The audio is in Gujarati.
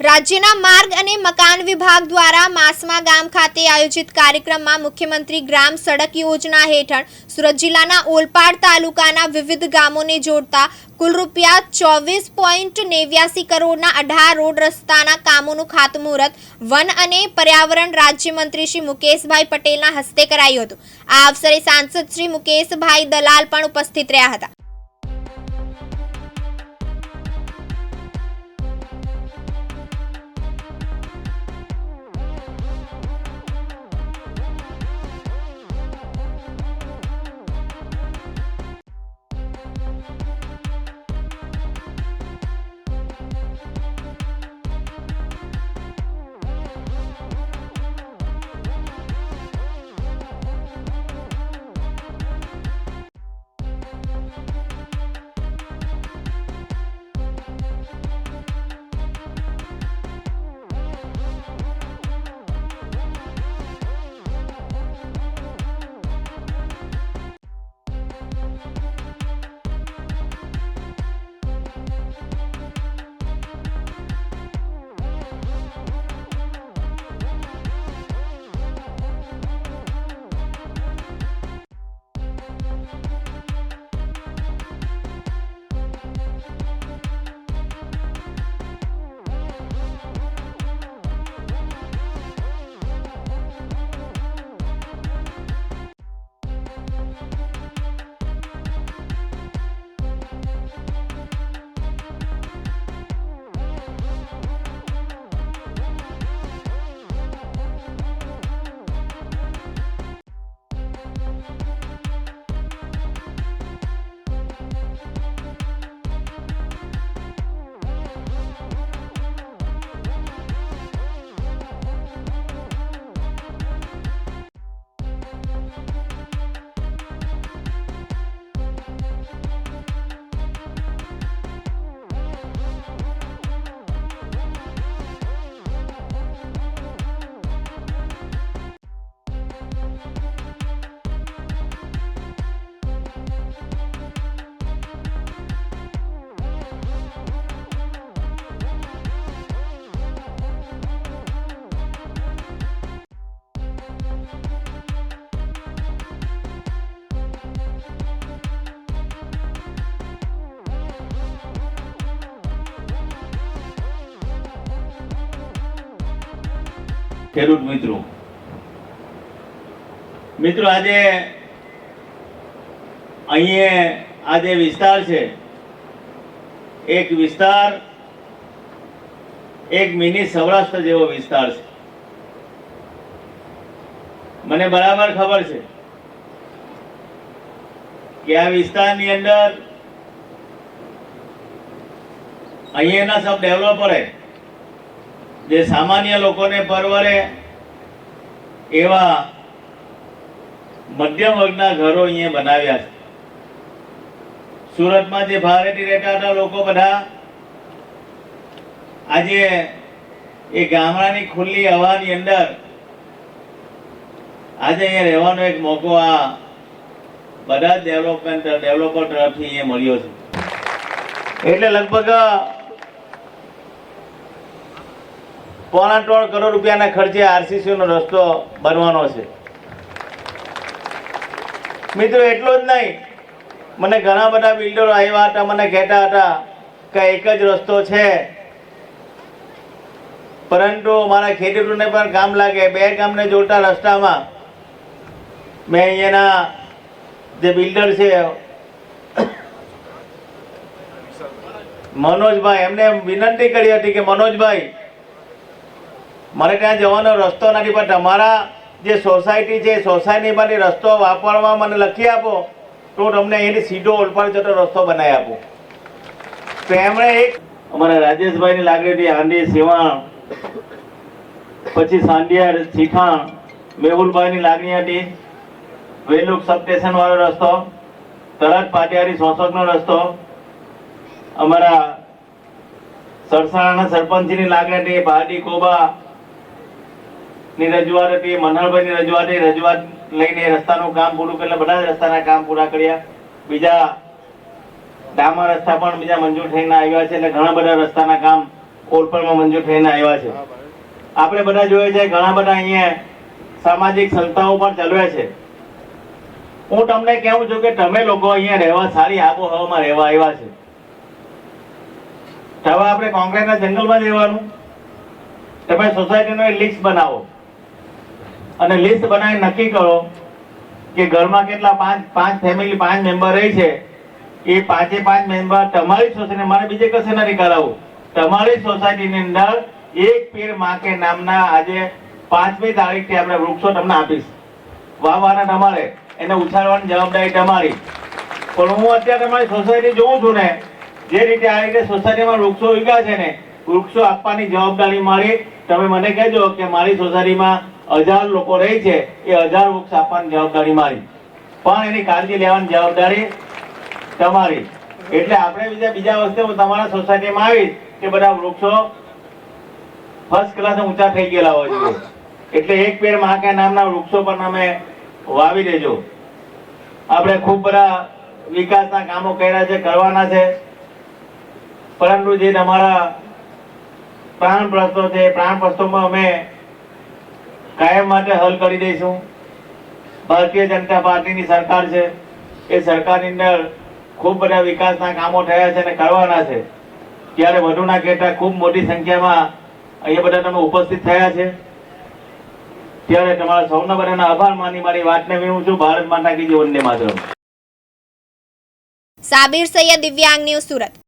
રાજ્યના માર્ગ અને મકાન વિભાગ દ્વારા માસમા ગામ ખાતે આયોજિત કાર્યક્રમમાં મુખ્યમંત્રી ગ્રામ સડક યોજના હેઠળ સુરત જિલ્લાના ઓલપાડ તાલુકાના વિવિધ ગામોને જોડતા કુલ રૂપિયા ચોવીસ પોઈન્ટ નેવ્યાસી કરોડના અઢાર રોડ રસ્તાના કામોનું ખાતમુહૂર્ત વન અને પર્યાવરણ રાજ્યમંત્રી શ્રી મુકેશભાઈ પટેલના હસ્તે કરાયું હતું. આ અવસરે સાંસદ શ્રી મુકેશભાઈ દલાલ પણ ઉપસ્થિત રહ્યા હતા. ખેડૂત મિત્રો. મિત્રો, આજે અહીંયા આ જે વિસ્તાર છે, એક વિસ્તાર, એક મિની સૌરાષ્ટ્ર જેવો વિસ્તાર છે. મને બરાબર ખબર છે કે આ વિસ્તારની અંદર અહીંયાના સબ ડેવલપરે જે સામાન્ય લોકોને પરવરે એવા મધ્યમ વર્ગના ઘરો અહીંયા બનાવ્યા છે. સુરતમાં જે ભારેથી રહેતા હતા લોકો બધા, આજે એ ગામડાની ખુલ્લી હવાની અંદર આજે અહીંયા રહેવાનો એક મોકો આ બધા જ ડેવલપમેન્ટ ડેવલપર તરફથી અહીંયા મળ્યો છે. એટલે લગભગ પોણા ત્રણ કરોડ રૂપિયાના ખર્ચે આરસીસી નો રસ્તો બનવાનો છે. મિત્રો, એટલો જ નહીં. મને ઘણા બધા બિલ્ડરો આવ્યા હતા, મને કહેતા હતા કે એક જ રસ્તો છે. પરંતુ મારા ખેડૂતોને પણ કામ લાગે. બે ગામને જોડતા રસ્તામાં મેં અહીંયાના જે બિલ્ડર છે, મનોજભાઈ, એમને વિનંતી કરી હતી કે મનોજભાઈ મારે ત્યાં જવાનો રસ્તો નથી, પણ તમારા જે સોસાયટી છે, સોસાયટીમાંથી રસ્તો વાપરવા મને લખી આપો, તો તમને અહીંથી સીધો ઓલપાડ જતો રસ્તો બનાવી આપું. તો એમણે એક અમારા રાજેશભાઈની લાગણી હતી હાંડી સેવાણ, પછી સાંડિયાર શીખાણ મેહુલભાઈની લાગણી હતી. વેલુક સબ વાળો રસ્તો, તરત પાટિયારી શોષકનો રસ્તો, અમારા સરસાણાના સરપંચની લાગણી હતી પાર્ટી કોબા ની રજૂઆત હતી, મનહરભાઈની રજૂઆત હતી, રજૂઆત લઈને રસ્તાનું કામ પૂરું કર્યું બધા રસ્તાના કામ પૂરા કર્યા. બીજા ડામર રસ્તા પણ બીજા મંજૂર થઈને આવ્યા છે, એટલે ઘણા બધા રસ્તાના કામ કોરપણમાં મંજૂર થઈને આવ્યા છે. આપણે બધા જોઈએ છે, ઘણા બધા અહીંયા સામાજિક સંસ્થાઓ પણ ચલવે છે. હું તમને કહેવું છું કે તમે લોકો અહીંયા રહેવા, સારી આબોહવામાં રહેવા આવ્યા છે. હવે આપણે કોંગ્રેસના જંગલમાં રહેવાનું. તમે સોસાયટીનો એક લિસ્ટ બનાવો. અને લિસ્ટ બનાવી નક્કી કરો કે ઘરમાં કેટલા પાંચ પાંચ ફેમિલી પાંચ મેમ્બર રહી છે. એ પાંચે પાંચ મેમ્બર તમારી સોસાયટી મારે બીજે કશે નથી કરાવવું. તમારી સોસાયટીની અંદર એક પીર માકે નામના આજે પાંચમી તારીખથી આપણે વૃક્ષો તમને આપીશ. વાવવાના તમારે, એને ઉછાળવાની જવાબદારી તમારી. પણ હું અત્યારે તમારી સોસાયટી જોઉં છું ને, જે રીતે આ રીતે સોસાયટીમાં વૃક્ષો ઉગ્યા છે ને, વૃક્ષો આપવાની જવાબદારી મારી. તમે મને કહેજો કે મારી સોસાયટીમાં હજાર લોકો રહે છે, એ હજાર વૃક્ષ આપવાની જવાબદારી મારી. પણ એની કાળજી લેવાની જવાબદારી તમારી. એટલે આપણે બીજા બીજા વસ્તુ હું તમારા સોસાયટીમાં આવીશ કે બધા વૃક્ષો ફર્સ્ટ ક્લાસ ઊંચા થઈ ગયેલા હોય જોઈએ એટલે એક પેર મહાકા નામના વૃક્ષો પણ અમે વાવી દેજો. આપણે ખૂબ બધા વિકાસના કામો કર્યા છે, કરવાના છે. પરંતુ જે તમારા પ્રાણ પ્રશ્નો છે, પ્રાણ પ્રશ્નોમાં અમે કાયમ માટે હલ કરી દઈશું. ભારતીય જનતા પાર્ટીની સરકાર છે, એ સરકારની અંદર ખૂબ બધા વિકાસના કામો થયા છે અને કરવાના છે. ત્યારે વધુ ના કહેતા ખૂબ મોટી સંખ્યામાં અહીંયા બધા તમે ઉપસ્થિત થયા છે. ત્યારે તમારા સૌના બધાના આભાર માની મારી વાતને વિનું છું. ભારત માતા કી વંદે માતરમ. સાબિર સૈયદ દિવ્યાંગ ન્યૂઝ સુરત.